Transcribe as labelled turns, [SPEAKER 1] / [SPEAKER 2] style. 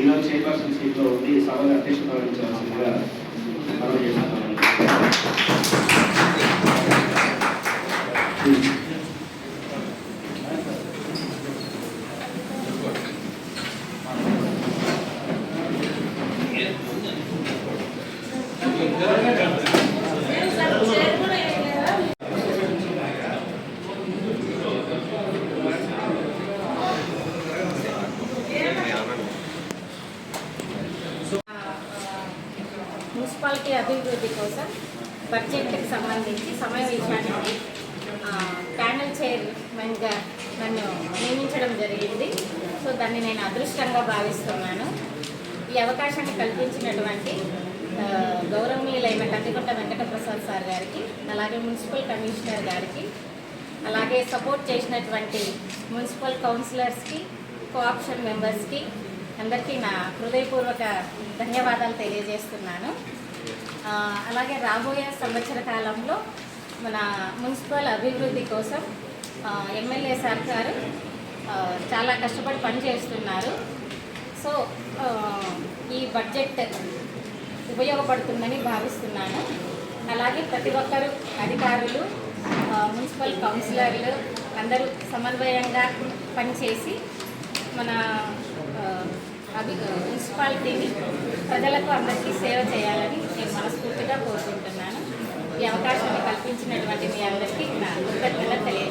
[SPEAKER 1] ఈరోజు చైర్పర్సన్ సీట్లో ఉంది సభలో అధ్యక్షత వహించవలసిందిగా మనం చేస్తున్నాం.
[SPEAKER 2] మున్సిపాలిటీ అభివృద్ధి కోసం బడ్జెట్కి సంబంధించి సమావేశానికి ప్యానల్ చైర్మన్గా నన్ను నియమించడం జరిగింది. సో దాన్ని నేను అదృష్టంగా భావిస్తున్నాను. ఈ అవకాశాన్ని కల్పించినటువంటి గౌరవనీయులైన కందికొండ వెంకటప్రసాద్ సార్ గారికి అలాగే మున్సిపల్ కమిషనర్ గారికి అలాగే సపోర్ట్ చేసినటువంటి మున్సిపల్ కౌన్సిలర్స్కి కోఆప్షన్ మెంబర్స్కి అందరికీ నా హృదయపూర్వక ధన్యవాదాలు తెలియజేస్తున్నాను. అలాగే రాబోయే సంవత్సర కాలంలో మన మున్సిపల్ అభివృద్ధి కోసం ఎమ్మెల్యే సార్ గారు చాలా కష్టపడి పనిచేస్తున్నారు సో ఈ బడ్జెట్ ఉపయోగపడుతుందని భావిస్తున్నాను. అలాగే ప్రతి ఒక్కరు అధికారులు మున్సిపల్ కౌన్సిలర్లు అందరూ సమన్వయంగా పనిచేసి మన మున్సిపాలిటీని ప్రజలకు అందరికీ సేవ చేయాలని నేను మనస్ఫూర్తిగా కోరుకుంటున్నాను. ఈ అవకాశాన్ని కల్పించినటువంటి మీ అందరికీ నా కృతజ్ఞత తెలియదు